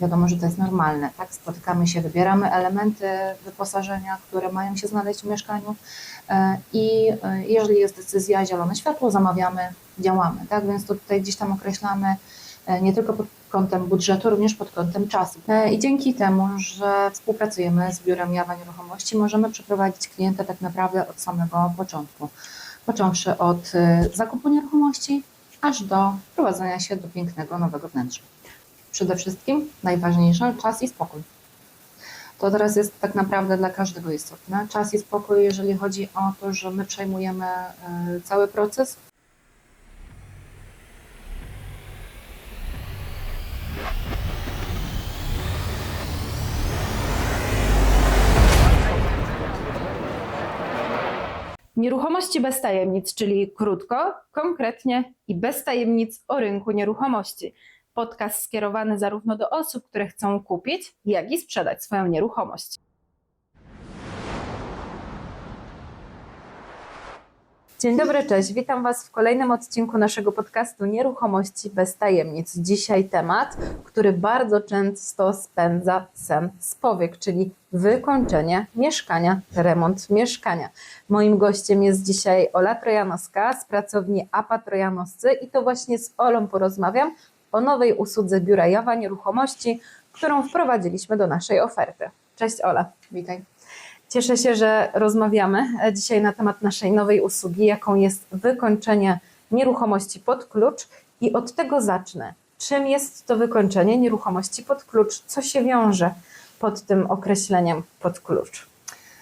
Wiadomo, że to jest normalne, tak? Spotykamy się, wybieramy elementy wyposażenia, które mają się znaleźć w mieszkaniu e, i e, jeżeli jest decyzja zielone światło, zamawiamy, działamy, tak? Więc to tutaj gdzieś tam określamy e, nie tylko pod kątem budżetu, również pod kątem czasu. I dzięki temu, że współpracujemy z Biurem Jawa Nieruchomości, możemy przeprowadzić klienta tak naprawdę od samego początku. Począwszy od zakupu nieruchomości, aż do prowadzenia się do pięknego nowego wnętrza. Przede wszystkim najważniejsze czas i spokój. To teraz jest tak naprawdę dla każdego istotne. Czas i spokój, jeżeli chodzi o to, że my przejmujemy e, cały proces, Nieruchomości bez tajemnic, czyli krótko, konkretnie i bez tajemnic o rynku nieruchomości. Podcast skierowany zarówno do osób, które chcą kupić, jak i sprzedać swoją nieruchomość. Dzień dobry, cześć. Witam Was w kolejnym odcinku naszego podcastu Nieruchomości bez tajemnic. Dzisiaj temat, który bardzo często spędza sen z powiek, czyli wykończenie mieszkania, remont mieszkania. Moim gościem jest dzisiaj Ola Trojanowska z pracowni APA Trojanowscy i to właśnie z Olą porozmawiam o nowej usłudze Biura Jawa Nieruchomości, którą wprowadziliśmy do naszej oferty. Cześć Ola. witaj. Cieszę się, że rozmawiamy dzisiaj na temat naszej nowej usługi, jaką jest wykończenie nieruchomości pod klucz i od tego zacznę. Czym jest to wykończenie nieruchomości pod klucz? Co się wiąże pod tym określeniem pod klucz?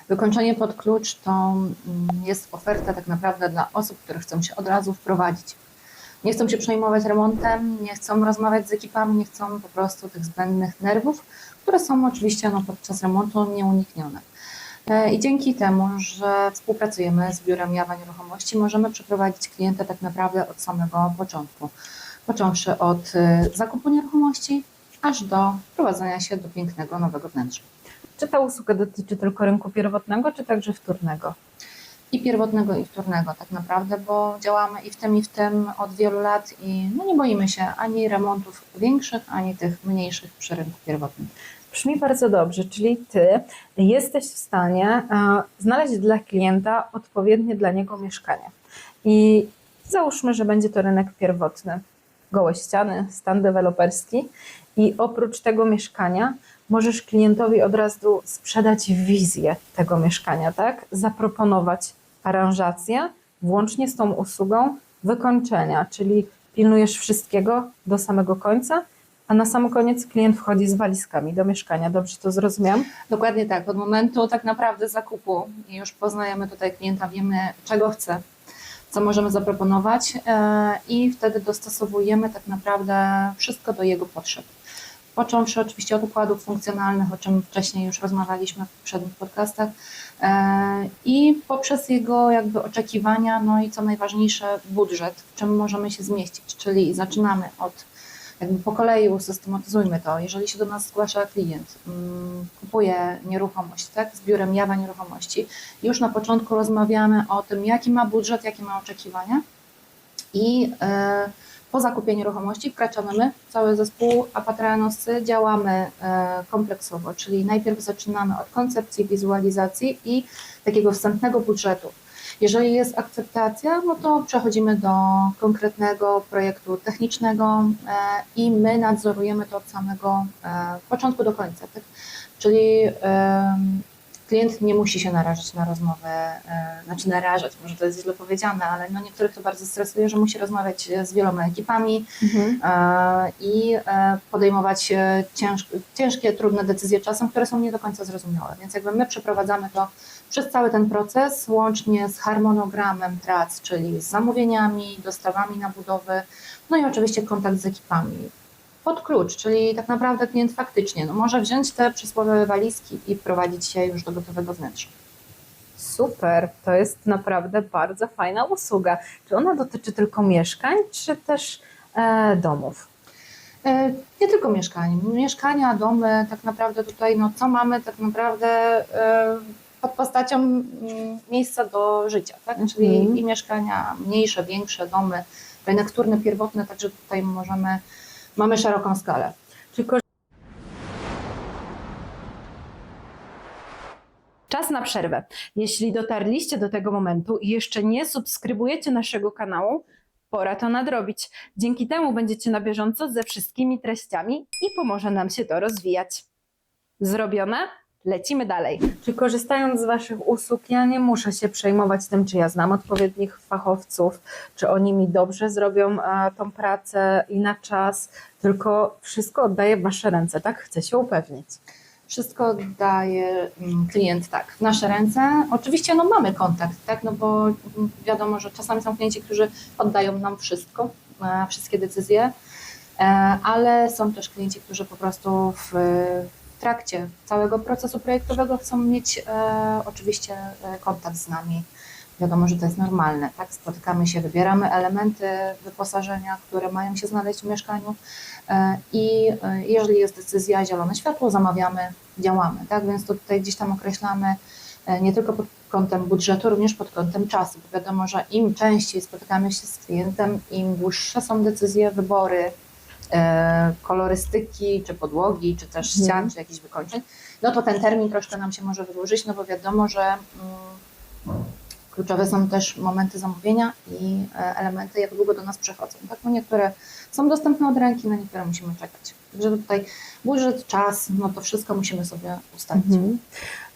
Wykończenie pod klucz to mm, jest oferta tak naprawdę dla osób, które chcą się od razu wprowadzić. Nie chcą się przejmować remontem, nie chcą rozmawiać z ekipami, nie chcą po prostu tych zbędnych nerwów, które są oczywiście no, podczas remontu nieuniknione. E, I dzięki temu, że współpracujemy z Biurem Jawa Nieruchomości, możemy przeprowadzić klienta tak naprawdę od samego początku. Począwszy od e, zakupu nieruchomości, aż do prowadzenia się do pięknego nowego wnętrza. Czy ta usługa dotyczy tylko rynku pierwotnego, czy także wtórnego? I pierwotnego, i wtórnego tak naprawdę, bo działamy i w tym, i w tym od wielu lat i no nie boimy się ani remontów większych, ani tych mniejszych przy rynku pierwotnym. Brzmi bardzo dobrze, czyli Ty jesteś w stanie e, znaleźć dla klienta odpowiednie dla niego mieszkanie. I załóżmy, że będzie to rynek pierwotny, gołe ściany, stan deweloperski i oprócz tego mieszkania możesz klientowi od razu sprzedać wizję tego mieszkania, tak? Zaproponować aranżację włącznie z tą usługą wykończenia, czyli pilnujesz wszystkiego do samego końca, a na sam koniec klient wchodzi z walizkami do mieszkania. Dobrze to zrozumiałam? Dokładnie tak, od momentu tak naprawdę zakupu już poznajemy tutaj klienta, wiemy czego chce, co możemy zaproponować e, i wtedy dostosowujemy tak naprawdę wszystko do jego potrzeb. Począwszy oczywiście od układów funkcjonalnych, o czym wcześniej już rozmawialiśmy w poprzednich podcastach, e, i poprzez jego jakby oczekiwania, no i co najważniejsze, budżet, w czym możemy się zmieścić, czyli zaczynamy od jakby po kolei usystematyzujmy to. Jeżeli się do nas zgłasza klient, mm, kupuje nieruchomość, tak, z biurem Jawa Nieruchomości, już na początku rozmawiamy o tym, jaki ma budżet, jakie ma oczekiwania i e, po zakupie nieruchomości wkraczamy my, cały zespół apatrianoscy, działamy e, kompleksowo, czyli najpierw zaczynamy od koncepcji, wizualizacji i takiego wstępnego budżetu. Jeżeli jest akceptacja, no to przechodzimy do konkretnego projektu technicznego e, i my nadzorujemy to od samego e, początku do końca. Tak? Czyli klient nie musi się narażać na rozmowę, e, znaczy narażać, może to jest źle powiedziane, ale no niektórych to bardzo stresuje, że musi rozmawiać z wieloma ekipami e, i e, podejmować e, cięż, ciężkie, trudne decyzje czasem, które są nie do końca zrozumiałe. Więc jakby my przeprowadzamy to przez cały ten proces, łącznie z harmonogramem prac, czyli z zamówieniami, dostawami na budowy, no i oczywiście kontakt z ekipami. Pod klucz, czyli tak naprawdę klient faktycznie no, może wziąć te przysłowiowe walizki i prowadzić się już do gotowego wnętrza. Super, to jest naprawdę bardzo fajna usługa. Czy ona dotyczy tylko mieszkań, czy też e, domów? E, Nie tylko mieszkań. Mieszkania, domy, tak naprawdę tutaj, no co mamy tak naprawdę e, pod postacią mm, miejsca do życia, tak? Czyli Mhm. i mieszkania mniejsze, większe, domy, rynek wtórny, pierwotny, także tutaj możemy, mamy szeroką skalę. Tylko... Czas na przerwę. Jeśli dotarliście do tego momentu i jeszcze nie subskrybujecie naszego kanału, pora to nadrobić. Dzięki temu będziecie na bieżąco ze wszystkimi treściami i pomoże nam się to rozwijać. Zrobione? Lecimy dalej. Czy korzystając z Waszych usług, ja nie muszę się przejmować tym, czy ja znam odpowiednich fachowców, czy oni mi dobrze zrobią e, tą pracę i na czas, tylko wszystko oddaję w Wasze ręce, tak? Chcę się upewnić. Wszystko daje mm, klient tak w nasze ręce. Oczywiście no, mamy kontakt, tak? no bo mm, wiadomo, że czasami są klienci, którzy oddają nam wszystko, e, wszystkie decyzje, e, ale są też klienci, którzy po prostu w, w trakcie całego procesu projektowego chcą mieć e, oczywiście e, kontakt z nami. Wiadomo, że to jest normalne, tak? Spotykamy się, wybieramy elementy wyposażenia, które mają się znaleźć w mieszkaniu e, i e, jeżeli jest decyzja zielone światło, zamawiamy, działamy, tak? Więc to tutaj gdzieś tam określamy e, nie tylko pod kątem budżetu, również pod kątem czasu, bo wiadomo, że im częściej spotykamy się z klientem, im dłuższe są decyzje, wybory, kolorystyki, czy podłogi, czy też Mhm. ścian, czy jakichś wykończeń, no to ten termin troszkę nam się może wydłużyć, no bo wiadomo, że mm, kluczowe są też momenty zamówienia i e, elementy, jak długo do nas przechodzą. Tak? No niektóre są dostępne od ręki, na niektóre musimy czekać. Także tutaj budżet, czas, no to wszystko musimy sobie ustalić. Mhm.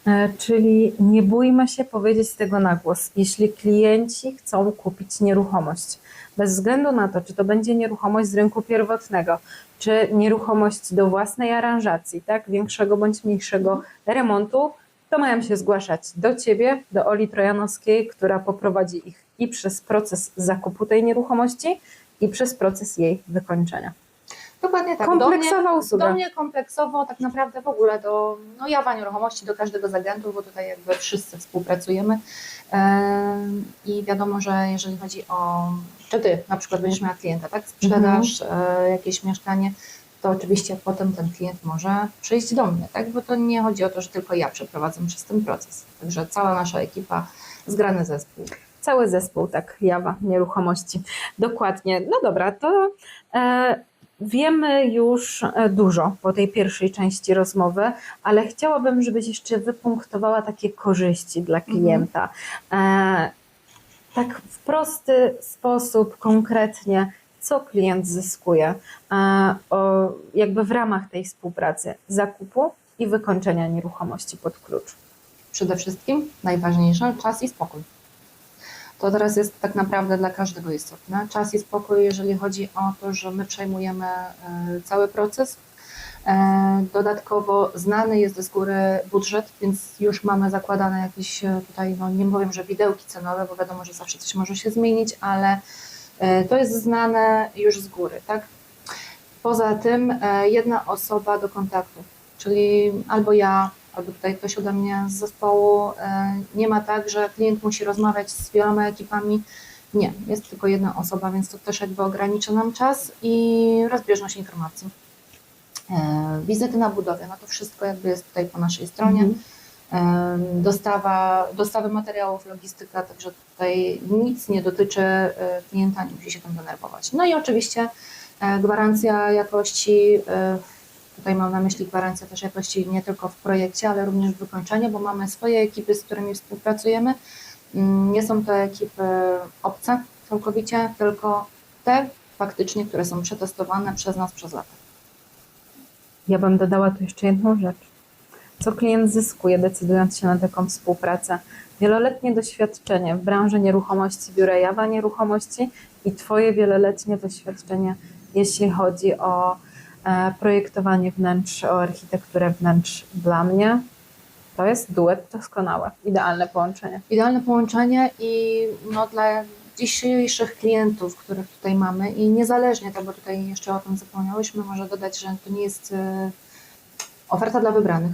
E, Czyli nie bójmy się powiedzieć tego na głos. Jeśli klienci chcą kupić nieruchomość, bez względu na to, czy to będzie nieruchomość z rynku pierwotnego, czy nieruchomość do własnej aranżacji, tak, większego bądź mniejszego remontu, to mają się zgłaszać do Ciebie, do Oli Trojanowskiej, która poprowadzi ich i przez proces zakupu tej nieruchomości, i przez proces jej wykończenia. Dokładnie tak. Kompleksowa do mnie, usługa. Do mnie kompleksowo, tak naprawdę w ogóle do no, jawa nieruchomości, do każdego z agentów, bo tutaj jakby wszyscy współpracujemy. Em, I wiadomo, że jeżeli chodzi o, czy Ty na przykład będziesz miała klienta, tak, sprzedasz e, jakieś mieszkanie, to oczywiście potem ten klient może przyjść do mnie, tak, bo to nie chodzi o to, że tylko ja przeprowadzam przez ten proces. Także cała nasza ekipa, zgrany zespół. Cały zespół, tak, Jawa, nieruchomości. Dokładnie. No dobra, to e, wiemy już e, dużo po tej pierwszej części rozmowy, ale chciałabym, żebyś jeszcze wypunktowała takie korzyści dla klienta. E, tak w prosty sposób, konkretnie, co klient zyskuje e, jakby w ramach tej współpracy zakupu i wykończenia nieruchomości pod klucz. przede wszystkim najważniejsze czas i spokój. To teraz jest tak naprawdę dla każdego istotne. Czas i spokój, jeżeli chodzi o to, że my przejmujemy e, cały proces. E, Dodatkowo znany jest z góry budżet, więc już mamy zakładane jakieś e, tutaj, no nie powiem, że widełki cenowe, bo wiadomo, że zawsze coś może się zmienić, ale to jest znane już z góry, tak? Poza tym jedna osoba do kontaktu, czyli albo ja, albo tutaj ktoś ode mnie z zespołu. E, Nie ma tak, że klient musi rozmawiać z wieloma ekipami. Nie, jest tylko jedna osoba, więc to też jakby ogranicza nam czas i rozbieżność informacji. E, Wizyty na budowie, no to wszystko jakby jest tutaj po naszej stronie. Mhm. E, Dostawa, dostawy materiałów, logistyka, także tutaj nic nie dotyczy klienta, nie musi się tam denerwować. No i oczywiście gwarancja jakości, e, tutaj mam na myśli gwarancję też jakości nie tylko w projekcie, ale również w wykończeniu, bo mamy swoje ekipy, z którymi współpracujemy. Mm, Nie są to ekipy obce całkowicie, tylko te faktycznie, które są przetestowane przez nas przez lata. Ja bym dodała tu jeszcze jedną rzecz. Co klient zyskuje, decydując się na taką współpracę? Wieloletnie doświadczenie w branży nieruchomości, biura Jawa Nieruchomości i Twoje wieloletnie doświadczenie, jeśli chodzi o projektowanie wnętrz, o architekturę wnętrz dla mnie. To jest duet doskonały, idealne połączenie. Idealne połączenie i no, dla dzisiejszych klientów, których tutaj mamy i niezależnie, tak, bo tutaj jeszcze o tym zapomniałyśmy, może dodać, że to nie jest e, oferta dla wybranych,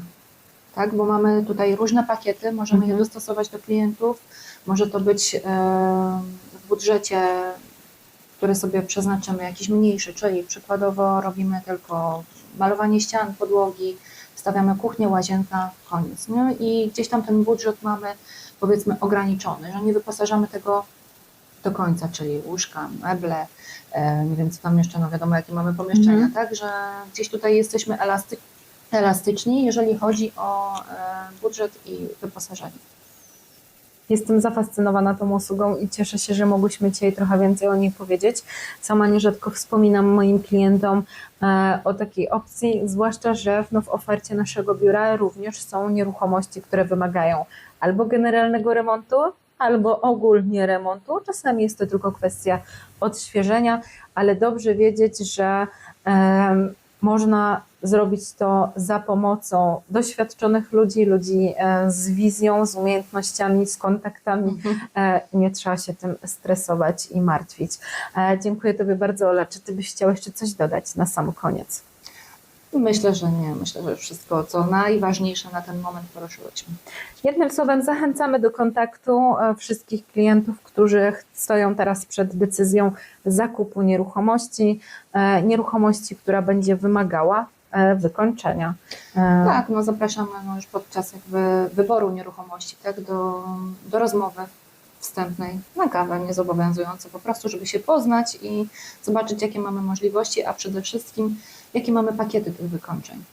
tak, bo mamy tutaj różne pakiety, możemy je Mhm. dostosować do klientów, może to być e, w budżecie, który sobie przeznaczymy jakiś mniejszy, czyli przykładowo robimy tylko malowanie ścian, podłogi, stawiamy kuchnię, łazienka, koniec. Nie? I gdzieś tam ten budżet mamy powiedzmy ograniczony, że nie wyposażamy tego do końca, czyli łóżka, meble, e, nie wiem co tam jeszcze, no wiadomo jakie mamy pomieszczenia, Mhm. tak, że gdzieś tutaj jesteśmy elasty, elastyczni, jeżeli chodzi o e, budżet i wyposażenie. Jestem zafascynowana tą usługą i cieszę się, że mogłyśmy dzisiaj trochę więcej o niej powiedzieć. Sama nierzadko wspominam moim klientom e, o takiej opcji, zwłaszcza, że w, no, w ofercie naszego biura również są nieruchomości, które wymagają albo generalnego remontu, albo ogólnie remontu. Czasami jest to tylko kwestia odświeżenia, ale dobrze wiedzieć, że em, można zrobić to za pomocą doświadczonych ludzi, ludzi e, z wizją, z umiejętnościami, z kontaktami. E, Nie trzeba się tym stresować i martwić. E, Dziękuję Tobie bardzo, Ola. Czy Ty byś chciała jeszcze coś dodać na sam koniec? Myślę, że nie. Myślę, że wszystko, co najważniejsze na ten moment poruszyłyśmy. Jednym słowem, zachęcamy do kontaktu wszystkich klientów, którzy stoją teraz przed decyzją zakupu nieruchomości, nieruchomości, która będzie wymagała wykończenia. E, Tak, no zapraszamy no już podczas jakby wyboru nieruchomości, tak, do, do rozmowy wstępnej na kawę, niezobowiązująco, po prostu, żeby się poznać i zobaczyć, jakie mamy możliwości, a przede wszystkim, jakie mamy pakiety tych wykończeń.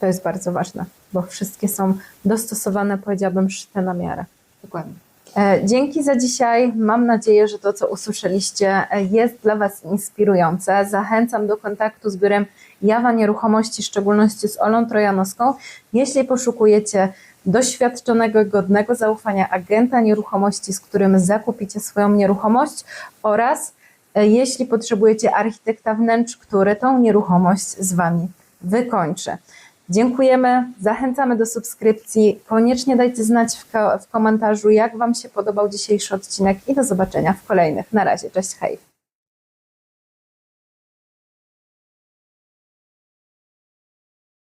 To jest bardzo ważne, bo wszystkie są dostosowane, powiedziałabym, szyte na miarę. Dokładnie. E, Dzięki za dzisiaj. Mam nadzieję, że to, co usłyszeliście, e, jest dla Was inspirujące. Zachęcam do kontaktu z biurem Jawa Nieruchomości, w szczególności z Olą Trojanowską. Jeśli poszukujecie doświadczonego, godnego zaufania agenta nieruchomości, z którym zakupicie swoją nieruchomość oraz e, jeśli potrzebujecie architekta wnętrz, który tą nieruchomość z Wami wykończy. Dziękujemy, zachęcamy do subskrypcji. Koniecznie dajcie znać w, ko- w komentarzu, jak Wam się podobał dzisiejszy odcinek i do zobaczenia w kolejnych. Na razie, cześć, hej.